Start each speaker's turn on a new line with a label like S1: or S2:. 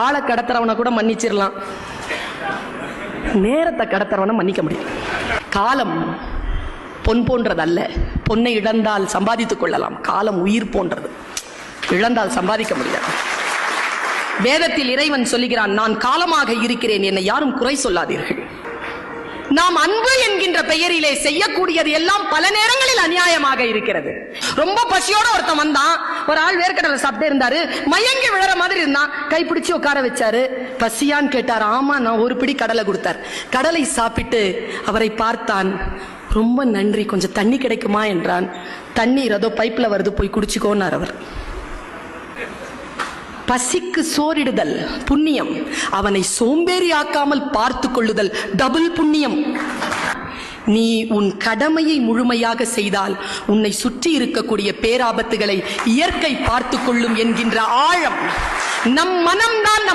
S1: ஆளை கடத்துறவனை கூட மன்னிச்சிடலாம். நேரத்தை கடத்துறவனை மன்னிக்க முடியும் காலம் பொன் போன்றதல்ல. பொன்னை இழந்தால் சம்பாதித்துக் கொள்ளலாம். காலம் உயிர் போன்றது. இழந்தால் சம்பாதிக்க முடியாது. வேதத்தில் இறைவன் சொல்லுகிறான் நான் காலமாக இருக்கிறேன். என்னை யாரும் குறை சொல்லாதீர்கள். நாம் அன்பு என்கின்ற பெயரிலே செய்யக்கூடியது எல்லாம் பல நேரங்களில் அநியாயமாக இருக்கிறது. ரொம்ப பசியோட ஒருத்தன் வந்தான். ஒரு ஆள் வேர்க்கடலை சாப்பிட்டே இருந்தாரு. மயங்கி விழற மாதிரி இருந்தான். கைப்பிடிச்சு உட்கார வச்சாரு. பசியான்னு கேட்டார். ஆமா நான் ஒரு பிடி கடலை கொடுத்தார். கடலை சாப்பிட்டு அவரை பார்த்தான். ரொம்ப நன்றி. கொஞ்சம் தண்ணி கிடைக்குமா என்றான். தண்ணீர் அதோ பைப்ல வருது. போய் குடிச்சுக்கோன்னார் அவர். பசிக்கு சோறிடுதல் புண்ணியம். அவனை சோம்பேறியாக்காமல் பார்த்து கொள்ளுதல் டபுள் புண்ணியம். நீ உன் கடமையை முழுமையாக செய்தால் உன்னை சுற்றி இருக்கக்கூடிய பேராபத்துகளை இயற்கை பார்த்து கொள்ளும் என்கின்ற ஆழம். நம் மனம்தான் நம்